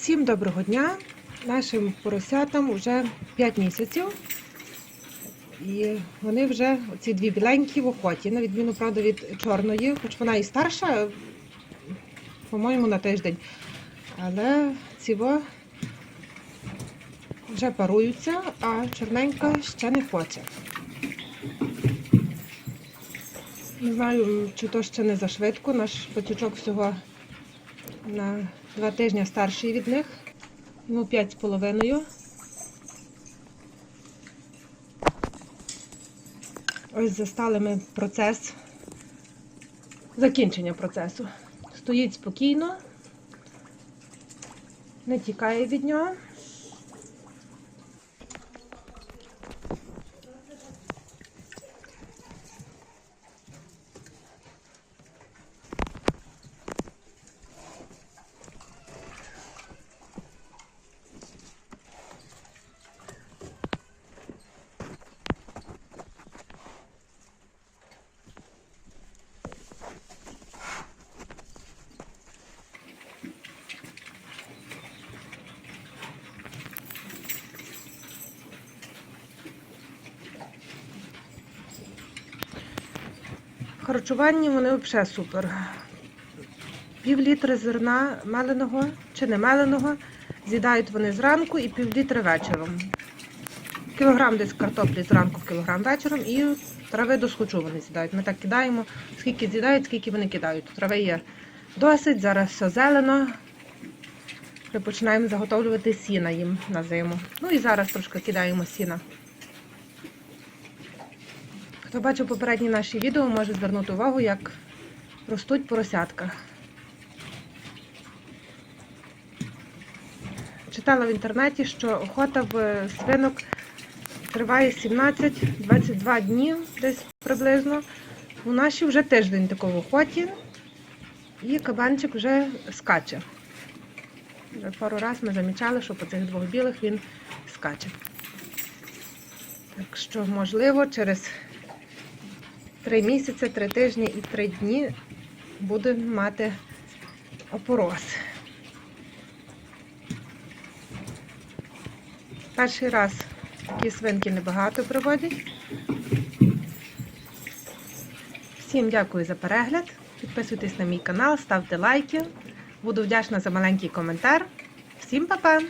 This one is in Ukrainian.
Всім доброго дня! Нашим поросятам вже 5 місяців. І вони вже, ці дві біленькі в охоті, на відміну, правда, від чорної, хоч вона і старша, по-моєму, на тиждень. Але ціво вже паруються, а чорненька ще не хоче. Не знаю, чи то ще не зашвидко. Наш пацючок всього на два тижні старший від них. Йому з половиною. Ось застали ми процес закінчення процесу. Стоїть спокійно, не тікає від нього. Харчуванні вони взагалі супер. Пів літри зерна меленого чи не меленого з'їдають вони зранку і пів літри вечором. Кілограм десь картоплі зранку, кілограм вечором і трави до схочу вони з'їдають. Ми так кидаємо, скільки з'їдають, скільки вони кидають. Трави є досить, зараз все зелено. Ми починаємо заготовлювати сіна їм на зиму. Ну і зараз трошки кидаємо сіна. Хто бачив попередні наші відео, може звернути увагу, як ростуть поросятка. Читала в інтернеті, що охота в свинок триває 17-22 дні, десь приблизно. У нашій вже тиждень такого охоті, і кабанчик вже скаче. Вже пару разів ми замічали, що по цих двох білих він скаче. Так що, можливо, через місяці, три тижні і три дні будемо мати опороз. Перший раз такі свинки небагато приводять. Всім дякую за перегляд. Підписуйтесь на мій канал, ставте лайки. Буду вдячна за маленький коментар. Всім па-па!